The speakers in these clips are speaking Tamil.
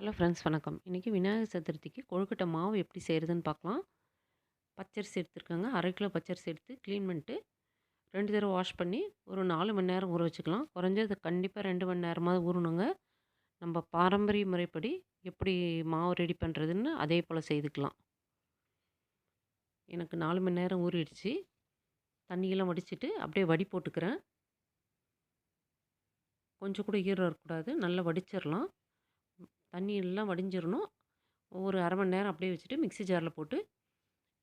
ஹலோ ஃப்ரெண்ட்ஸ் வணக்கம். இன்றைக்கி விநாயகர் சதுர்த்திக்கு கொழுக்கட்டை மாவு எப்படி செய்கிறதுன்னு பார்க்கலாம். பச்சரிசி எடுத்துருக்காங்க அரை கிலோ பச்சரிசி எடுத்து க்ளீன் பண்ணிட்டு ரெண்டு தடவை வாஷ் பண்ணி ஒரு நாலு மணி நேரம் ஊற வச்சுக்கலாம். குறைஞ்சது கண்டிப்பாக ரெண்டு மணி நேரமாவது ஊறணுங்க. நம்ம பாரம்பரிய முறைப்படி எப்படி மாவு ரெடி பண்ணுறதுன்னு அதே போல் செய்துக்கலாம். எனக்கு நாலு மணி நேரம் ஊறிடுச்சு. தண்ணியெல்லாம் வடிச்சிட்டு அப்படியே வடி போட்டுக்கிறேன். கொஞ்சம் கூட ஈரம் இருக்கக்கூடாது. நல்லா வடிச்சிடலாம் தண்ணி எல்லாம் வடிஞ்சிரணும். ஒரு அரை மணி நேரம் அப்படியே வச்சுட்டு மிக்ஸி ஜாரில் போட்டு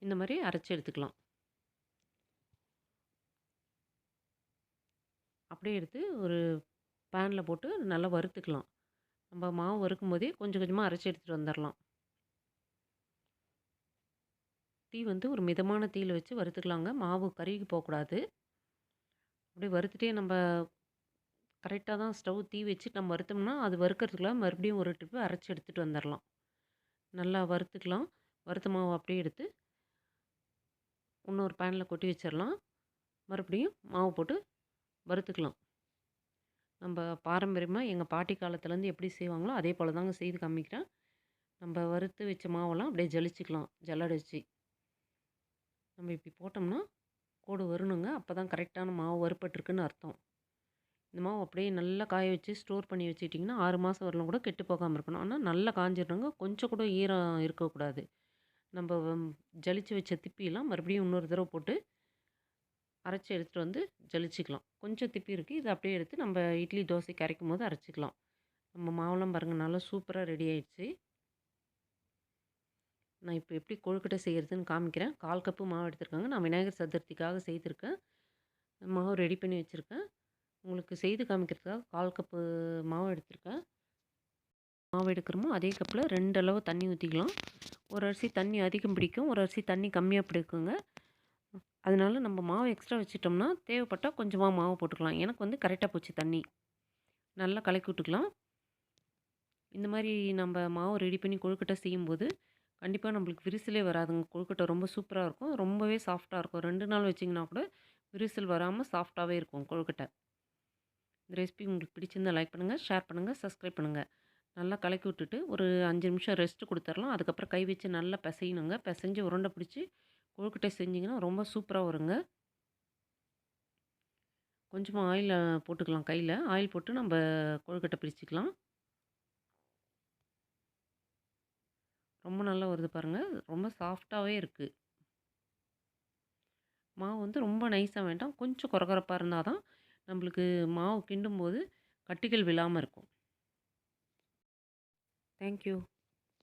இந்த மாதிரி அரைச்சி எடுத்துக்கலாம். அப்படியே எடுத்து ஒரு பேனில் போட்டு நல்லா வறுத்துக்கலாம். நம்ம மாவு வறுக்கும்போதே கொஞ்சம் கொஞ்சமாக அரைச்சி எடுத்துகிட்டு வந்துடலாம். தீ வந்து ஒரு மிதமான தீயில் வச்சு வறுத்துக்கலாங்க. மாவு கருகி போகக்கூடாது. அப்படியே வறுத்துட்டே நம்ம கரெக்டாக தான் ஸ்டவ் தீ வச்சு நம்ம வறுத்தோம்னா அது வறுக்கிறதுக்குள்ள மறுபடியும் ஒரு ட்ரிப்பு அரைச்சி எடுத்துகிட்டு வந்துடலாம். நல்லா வறுத்துக்கலாம். வறுத்த மாவு அப்படியே எடுத்து இன்னொரு பேனில் கொட்டி வச்சிடலாம். மறுபடியும் மாவு போட்டு வறுத்துக்கலாம். நம்ம பாரம்பரியமாக எங்கள் பாட்டி காலத்துலேருந்து எப்படி செய்வாங்களோ அதே போல் தாங்க செய்து காமிக்கிறேன். நம்ம வறுத்து வச்ச மாவெல்லாம் அப்படியே ஜலிச்சுக்கலாம் ஜல்லடிச்சு நம்ம இப்படி போட்டோம்னா கோடு வரணுங்க. அப்போ தான் கரெக்டான மாவு வறுப்பட்டுருக்குன்னு அர்த்தம். இந்த மாவு அப்படியே நல்லா காய வச்சு ஸ்டோர் பண்ணி வச்சுக்கிட்டிங்கன்னா ஆறு மாதம் வரலும் கூட கெட்டு போகாமல் இருக்கணும். ஆனால் நல்லா காஞ்சிடணுங்க. கொஞ்சம் கூட ஈரம் இருக்கக்கூடாது. நம்ம ஜலிச்சு வச்ச திப்பியெல்லாம் மறுபடியும் இன்னொரு தடவை போட்டு அரைச்சி எடுத்துகிட்டு வந்து ஜலிச்சுக்கலாம். கொஞ்சம் திப்பி இருக்குது. இதை அப்படியே எடுத்து நம்ம இட்லி, தோசைக்கு அரைக்கும்போது அரைச்சிக்கலாம். நம்ம மாவெல்லாம் பாருங்கள் நல்லா சூப்பராக ரெடி ஆயிடுச்சு. நான் இப்போ எப்படி கொழுக்கட்டை செய்கிறதுன்னு காமிக்கிறேன். 1/4 கப்பு மாவு எடுத்துருக்காங்க நான் விநாயகர் சதுர்த்திக்காக செய்திருக்கேன். மாவு ரெடி பண்ணி வச்சுருக்கேன். உங்களுக்கு செய்து காமிக்கிறதுக்காக 1/4 கப்பு மாவு எடுத்திருக்கேன். மாவு எடுக்கிறோமோ அதே கப்பில் ரெண்டு அளவு தண்ணி ஊற்றிக்கலாம். ஒரு அரிசி தண்ணி அதிகம் பிடிக்கும். ஒரு அரிசி தண்ணி கம்மியாக பிடிக்குங்க. அதனால நம்ம மாவு எக்ஸ்ட்ரா வச்சுட்டோம்னா தேவைப்பட்டால் கொஞ்சமாக மாவு போட்டுக்கலாம். எனக்கு வந்து கரெக்டாக போச்சு தண்ணி. நல்லா கலக்கி விட்டுக்கலாம். இந்த மாதிரி நம்ம மாவு ரெடி பண்ணி கொழுக்கட்டை செய்யும்போது கண்டிப்பாக நம்மளுக்கு விரிசலே வராதுங்க. கொழுக்கட்டை ரொம்ப சூப்பராக இருக்கும். ரொம்பவே சாஃப்ட்டாக இருக்கும். ரெண்டு நாள் வச்சிங்கன்னா கூட விரிசல் வராமல் சாஃப்ட்டாகவே இருக்கும் கொழுக்கட்டை. இந்த ரெசிபி உங்களுக்கு பிடிச்சிருந்தா லைக் பண்ணுங்கள், ஷேர் பண்ணுங்கள், சப்ஸ்கிரைப் பண்ணுங்கள். நல்லா கலக்கி விட்டுட்டு ஒரு அஞ்சு நிமிஷம் ரெஸ்ட்டு கொடுத்துர்லாம் அதுக்கப்புறம் கை வச்சு நல்லா பிசையணுங்க. பிசைஞ்சு உருண்டை பிடிச்சி கொழுக்கட்டை செஞ்சிங்கன்னா ரொம்ப சூப்பராக வருங்க. கொஞ்சமாக ஆயில் போட்டுக்கலாம் கையில். ஆயில் போட்டு நம்ம கொழுக்கட்டை பிரிச்சுக்கலாம். ரொம்ப நல்லா வருது பாருங்கள். ரொம்ப சாஃப்ட்டாகவே இருக்குது. மாவு வந்து ரொம்ப நைஸாக வேண்டாம். கொஞ்சம் குறகுறப்பாக இருந்தால் தான் நம்மளுக்கு மாவு கிண்டும்போது கட்டிகள் விழாமல் இருக்கும். Thank you.